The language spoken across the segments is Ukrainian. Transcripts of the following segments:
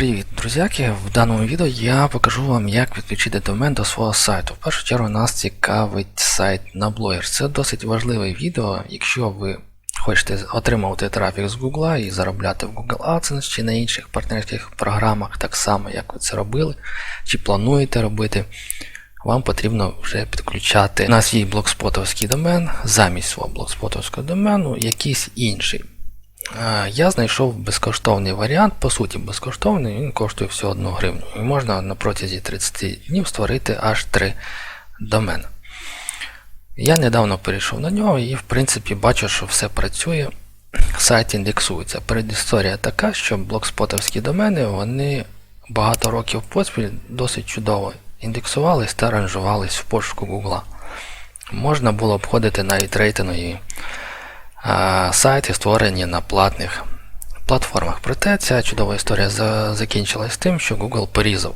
Привіт, друзяки! В даному відео я покажу вам, як підключити домен до свого сайту. В першу чергу нас цікавить сайт на блогер. Це досить важливе відео, якщо ви хочете отримувати трафік з Google і заробляти в Google AdSense чи на інших партнерських програмах, так само як ви це робили, чи плануєте робити. Вам потрібно вже підключати на свій блокспотовський домен замість свого блокспотовського домену якийсь інший. Я знайшов безкоштовний варіант, по суті, безкоштовний, він коштує всього 1 гривню. І можна на протязі 30 днів створити аж 3 домени. Я недавно перейшов на нього і, в принципі, бачу, що все працює. Сайт індексується. Передісторія така, що блокспотовські домени вони багато років поспіль досить чудово індексувались та ранжувались в пошуку Google. Можна було обходити навіть рейтингові сайти, створені на платних платформах. Проте ця чудова історія за- закінчилась тим, що Google порізав,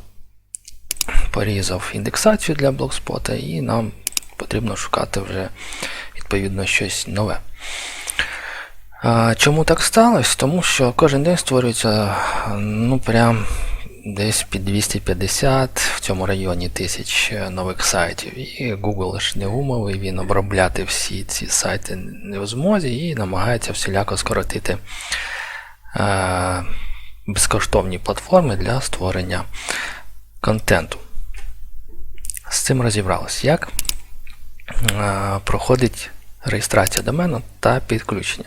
порізав індексацію для блокспота, і нам потрібно шукати вже відповідно щось нове. Чому так сталося? Тому що кожен день створюється ну прям десь під 250 в цьому районі тисяч нових сайтів. І Google ж не умовий, він обробляти всі ці сайти не в змозі і намагається всіляко скоротити е, безкоштовні платформи для створення контенту. З цим розібралось, як е, проходить реєстрація домену та підключення.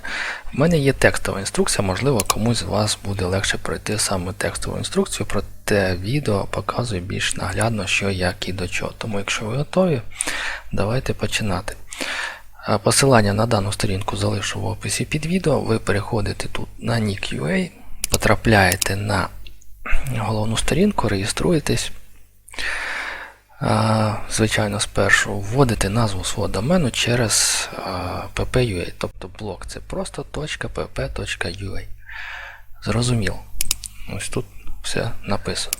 В мене є текстова інструкція, можливо, комусь з вас буде легше пройти саме текстову інструкцію, проте відео показує більш наглядно, що як і до чого. Тому, якщо ви готові, давайте починати. Посилання на дану сторінку залишу в описі під відео. Ви переходите тут на nick.ua, потрапляєте на головну сторінку, реєструєтесь. Звичайно, спершу вводите назву свого домену через pp.ua, тобто блок це просто .pp.ua. Зрозуміло. Ось тут все написано.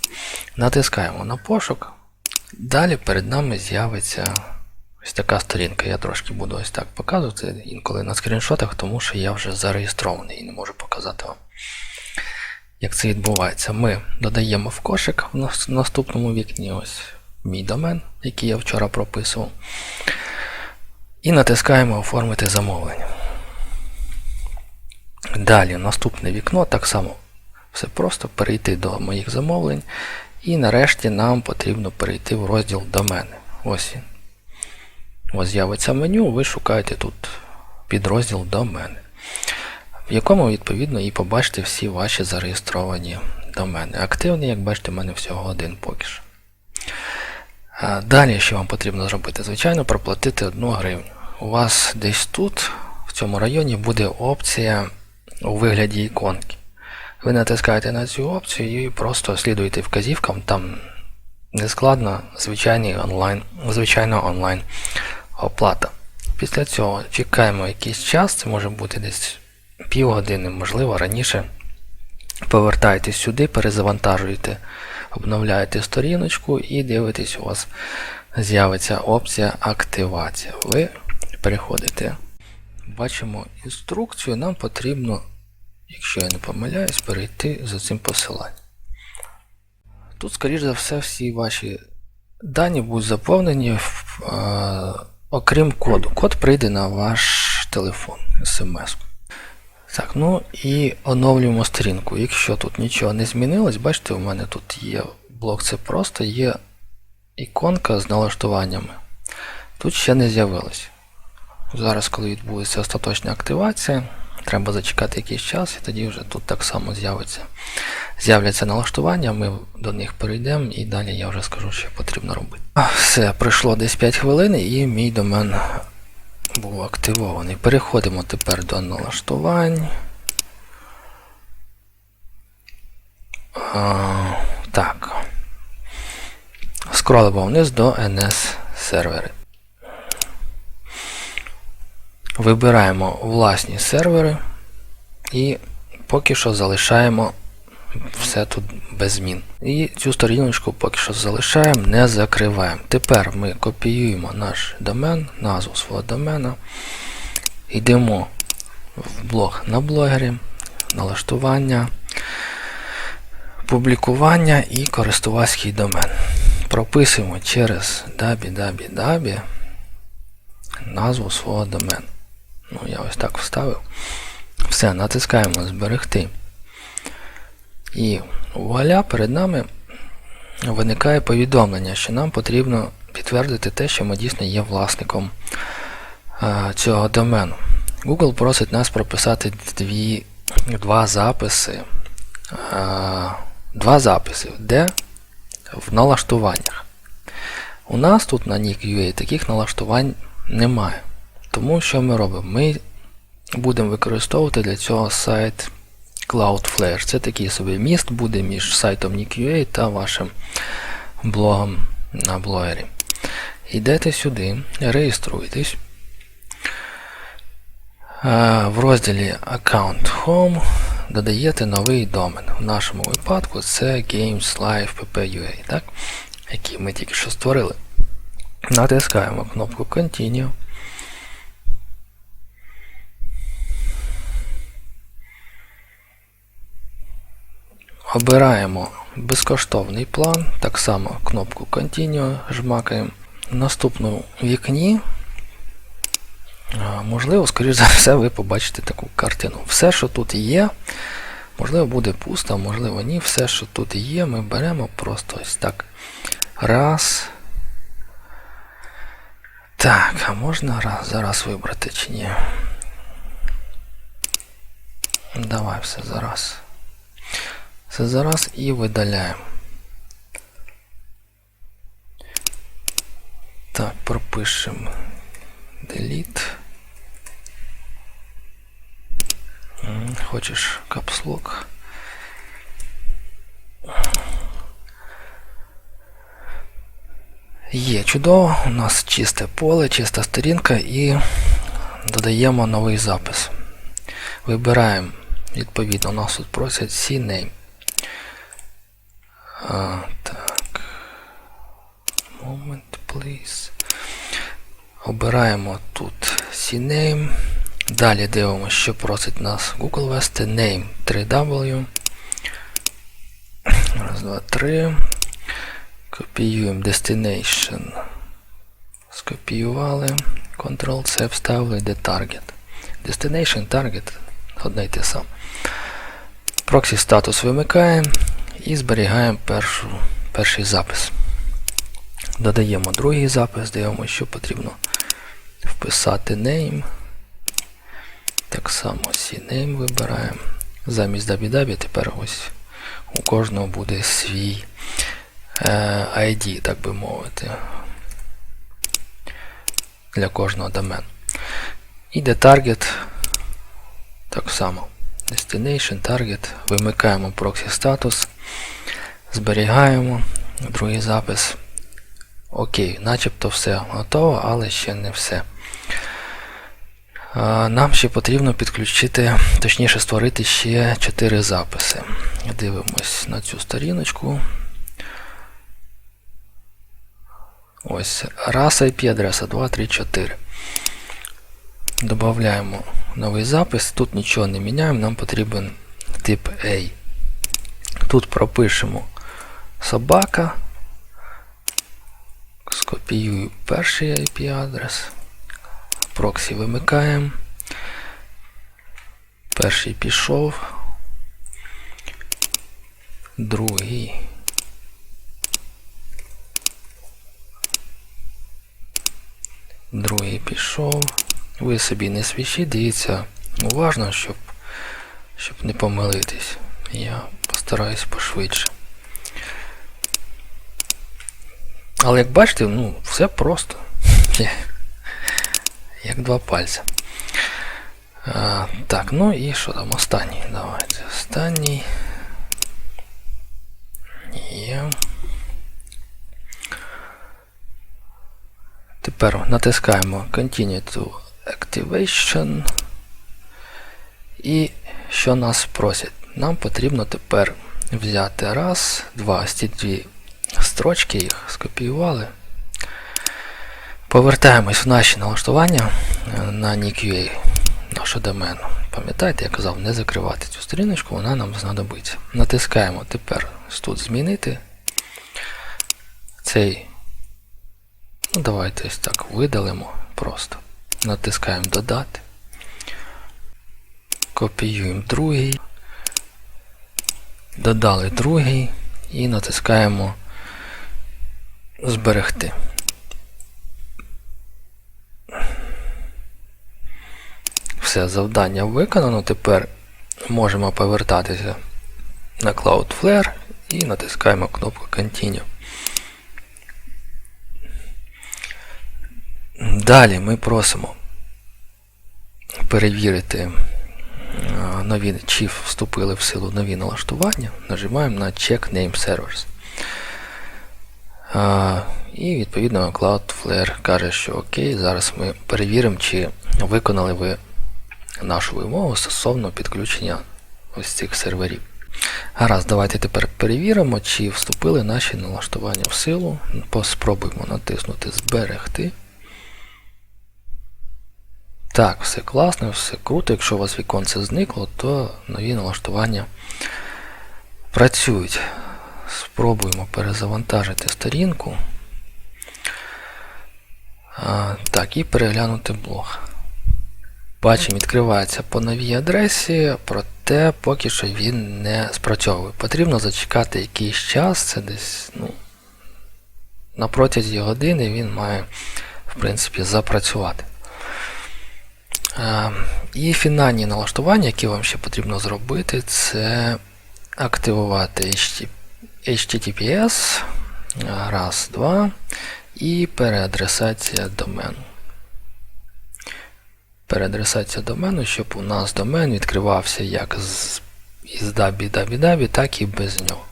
Натискаємо на пошук. Далі перед нами з'явиться ось така сторінка. Я трошки буду ось так показувати інколи на скріншотах, тому що я вже зареєстрований і не можу показати вам. Як це відбувається? Ми додаємо в кошик в наступному вікні ось мій домен, який я вчора прописував. І натискаємо Оформити замовлення. Далі наступне вікно, так само все просто перейти до моїх замовлень. І нарешті нам потрібно перейти в розділ домени. Ось він. Ось з'явиться меню, ви шукаєте тут підрозділ домени, в якому відповідно і побачите всі ваші зареєстровані домени. Активний, як бачите, в мене всього один поки що. Далі, що вам потрібно зробити? Звичайно, проплатити 1 гривню. У вас десь тут, в цьому районі, буде опція у вигляді іконки. Ви натискаєте на цю опцію і просто слідуєте вказівкам, там нескладно звичайний онлайн, звичайна онлайн оплата. Після цього чекаємо якийсь час, це може бути десь півгодини, можливо, раніше. Повертаєтесь сюди, перезавантажуєте, обновляєте сторіночку і дивитесь, у вас з'явиться опція активація. Ви переходите. Бачимо інструкцію, нам потрібно, якщо я не помиляюсь, перейти за цим посиланням. Тут, скоріш за все, всі ваші дані будуть заповнені, е, окрім коду. Код прийде на ваш телефон, смс. Так, ну і оновлюємо сторінку. Якщо тут нічого не змінилось, бачите, у мене тут є блок, це просто є іконка з налаштуваннями. Тут ще не з'явилось. Зараз, коли відбудеться остаточна активація, треба зачекати якийсь час, і тоді вже тут так само з'явиться. З'являться налаштування, ми до них перейдемо і далі я вже скажу, що потрібно робити. Все, пройшло десь 5 хвилин і мій домен був активований. Переходимо тепер до налаштувань. А, так. Скролимо вниз до NS сервери. Вибираємо власні сервери і поки що залишаємо все тут без змін. І цю сторіночку поки що залишаємо, не закриваємо. Тепер ми копіюємо наш домен, назву свого домена, йдемо в блог на блогері, налаштування, публікування і користувацький домен. Прописуємо через www назву свого домену. Ну, я ось так вставив. Все, натискаємо зберегти. І вуаля, перед нами виникає повідомлення, що нам потрібно підтвердити те, що ми дійсно є власником цього домену. Google просить нас прописати дві, два записи. Два записи, де в налаштуваннях. У нас тут на NIC.UA таких налаштувань немає. Тому що ми робимо? Ми будемо використовувати для цього сайт Cloudflare. Це такий собі міст буде між сайтом NIC.UA та вашим блогом на блогері. Йдете сюди, реєструєтесь. Е, В розділі Account Home додаєте новий домен. В нашому випадку це Games Live PP.ua, так? який ми тільки що створили. Натискаємо кнопку Continue. Обираємо безкоштовний план, так само кнопку Continue жмакаємо. В наступному вікні, можливо, скоріш за все, ви побачите таку картину. Все, що тут є, можливо, буде пусто, можливо, ні. Все, що тут є, ми беремо просто ось так. Раз. Так, а можна раз зараз вибрати чи ні? Давай все зараз. Все зараз і видаляємо. Так, пропишемо delete. Хочеш капслок. Є чудово, у нас чисте поле, чиста сторінка і додаємо новий запис. Вибираємо, відповідно, у нас тут просять CNAME. А, так. Moment, please. Обираємо тут CNAME. Далі дивимося, що просить нас Google ввести. Name 3W. Раз, два, три. Копіюємо Destination. Скопіювали. Ctrl-C вставили, йде Target. Destination, Target одне й те саме. Проксі статус вимикаємо і зберігаємо першу, перший запис. Додаємо другий запис, дивимося, що потрібно вписати name. Так само CNAME вибираємо. Замість www тепер ось у кожного буде свій е, ID, так би мовити, для кожного домену. Іде target, так само. Destination, target, вимикаємо проксі статус, зберігаємо другий запис. Окей, начебто все готово, але ще не все. Нам ще потрібно підключити, точніше створити ще 4 записи. Дивимось на цю сторіночку. Ось раз IP адреса 234. Добавляємо новий запис. Тут нічого не міняємо, нам потрібен тип A. Тут пропишемо собака. Скопіюю перший IP адрес. Проксі вимикаємо. Перший пішов. Другий. Другий пішов. Ви собі не свічіть, дивіться уважно, щоб, щоб не помилитись. Я постараюсь пошвидше. Але як бачите, ну, все просто. Як два пальця. Так, ну і що там останній? Давайте. Останній. Є. Тепер натискаємо Continue to Activation. І що нас просять? Нам потрібно тепер взяти раз, два, ці дві строчки, їх скопіювали. Повертаємось в наші налаштування е, на NIC.UA, нашу домену. Пам'ятаєте, я казав, не закривати цю сторіночку, вона нам знадобиться. Натискаємо тепер тут змінити. Цей. Ну, давайте ось так видалимо просто. Натискаємо додати. Копіюємо другий. Додали другий і натискаємо зберегти. Все, завдання виконано. Тепер можемо повертатися на Cloudflare і натискаємо кнопку Continue. Далі ми просимо перевірити нові, чи вступили в силу нові налаштування. Нажимаємо на Check Name Servers. І відповідно Cloudflare каже, що окей, зараз ми перевіримо, чи виконали ви нашу вимогу стосовно підключення ось цих серверів. Гаразд, давайте тепер перевіримо, чи вступили наші налаштування в силу. Поспробуємо натиснути Зберегти. Так, все класно, все круто. Якщо у вас віконце зникло, то нові налаштування працюють. Спробуємо перезавантажити сторінку. А, так, і переглянути блог. Бачимо, відкривається по новій адресі, проте поки що він не спрацьовує. Потрібно зачекати якийсь час, це десь ну, на протязі години він має в принципі запрацювати. Е, І фінальні налаштування, які вам ще потрібно зробити, це активувати HTTPS, раз, два, і переадресація домену. Переадресація домену, щоб у нас домен відкривався як з, із www, так і без нього.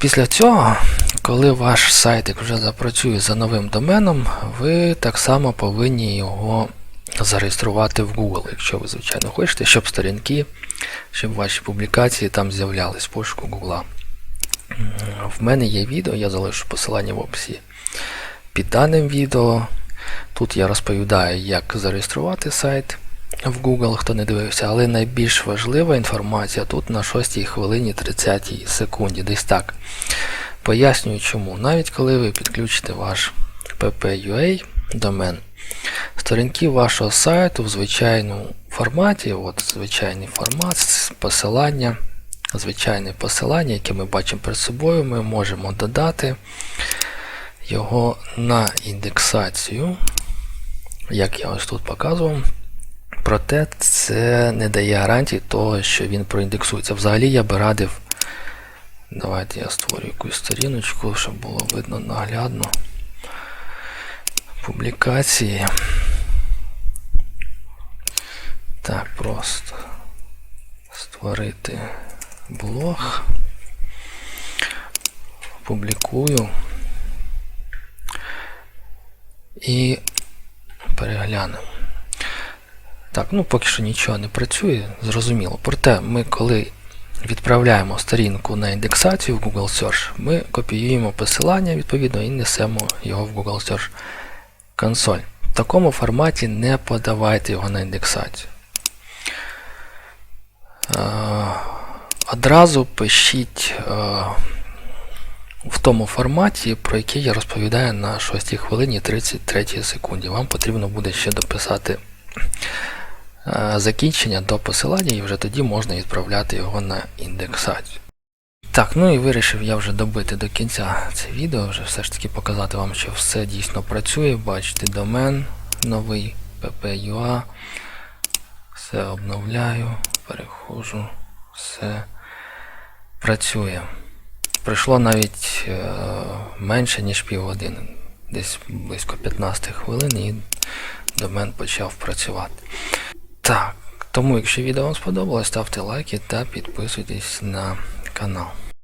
Після цього, коли ваш сайтик вже запрацює за новим доменом, ви так само повинні його зареєструвати в Google, якщо ви, звичайно, хочете, щоб сторінки, щоб ваші публікації там з'являлись в пошуку Google. В мене є відео, я залишу посилання в описі під даним відео. Тут я розповідаю, як зареєструвати сайт в Google, хто не дивився, але найбільш важлива інформація тут на 6 хвилині 30 секунді, десь так. Пояснюю чому. Навіть коли ви підключите ваш PPUA домен, сторінки вашого сайту в звичайному форматі, от звичайний формат, посилання, звичайне посилання, яке ми бачимо перед собою, ми можемо додати його на індексацію, як я ось тут показував. Проте це не дає гарантії того, що він проіндексується. Взагалі я би радив. Давайте я створю якусь сторіночку, щоб було видно наглядно. Публікації. Так, просто створити блог. Публікую. І переглянемо. Так, ну поки що нічого не працює, зрозуміло. Проте ми, коли відправляємо сторінку на індексацію в Google Search, ми копіюємо посилання відповідно і несемо його в Google Search консоль. В такому форматі не подавайте його на індексацію. Е, Одразу пишіть е, в тому форматі, про який я розповідаю на 6 хвилині 33 секунді. Вам потрібно буде ще дописати закінчення до посилання, і вже тоді можна відправляти його на індексацію. Так, ну і вирішив я вже добити до кінця це відео, вже все ж таки показати вам, що все дійсно працює. Бачите, домен новий, PPUA. Все обновляю, переходжу, все працює. Пройшло навіть е, менше, ніж півгодини, десь близько 15 хвилин і домен почав працювати. Так, тому якщо відео вам сподобалось, ставте лайки та підписуйтесь на канал.